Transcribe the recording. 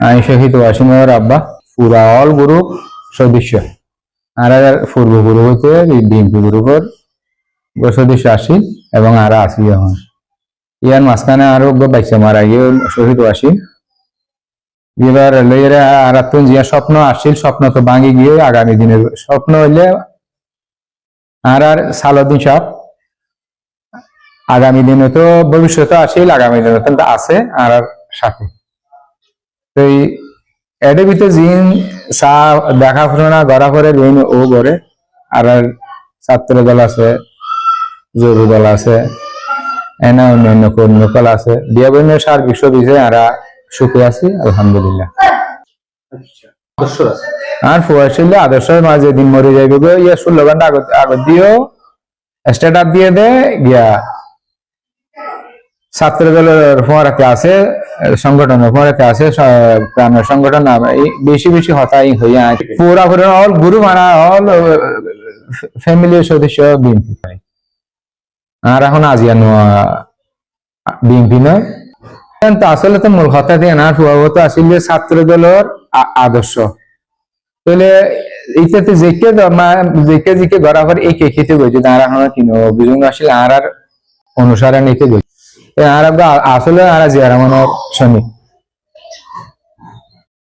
আমি আব্বা, পুরা অল সদস্য আর পূর্ব গ্রুপের সদস্য আসি এবং আর আসি এখন। ইয়ার মাঝখানে আরও বাইসে মারা গিয়ে শহীদ ওয়াসিম এবার লইয়ের আর তুন যে স্বপ্ন আসছিল স্বপ্ন তো ভাঙি গিয়ে আগামী দিনের স্বপ্ন হইলে আর আর সালুদ্দিন সাহেব আগামী দিনে তো ভবিষ্যতে আসিল আগামী দিনে তো আছে আর সাথে। তো এই এদের ভিতরে জিন চা দেখা ফুরনা গড়া করে দিন ও করে আর আর ছাত্র দল আছে জরু দল আছে এনা অন্যান্য কর্মকল আছে। বিয়া বইনের সার বিশ্ব দিছে আর সুখে আছি আলহামদুলিল্লাহ। আদর্শ আর ফুয়াশিল্লে আদর্শের মাঝে দিন মরে যাইবে ইয়া ষোলো ঘণ্টা আগত আগত দিও স্টেট দিয়ে দে গিয়া ছাত্র দলের ফোয়ারাতে আছে সংগঠনের ফোয়ারাতে আছে স- প্রাণ সংগঠন বেশি বেশি হতাই হইয়া পুরা পুরা অল গুরু মানা অল ফ্যামিলির সদস্য বিএনপি। আর এখন আজিয়া বিএনপি নয়। কিন্তু আসলে তো মূল কথা দিয়ে না ফুয়াবত আসলে ছাত্র দলের আদর্শ। তাহলে এইটাতে যেকে যেকে যেকে গড়া করে এই কেখিতে গেছে আর এখন কিন অভিযোগ আসলে, আর আর অনুসারে নিতে গেছে আর আসলে আর আজি আর আমার শনি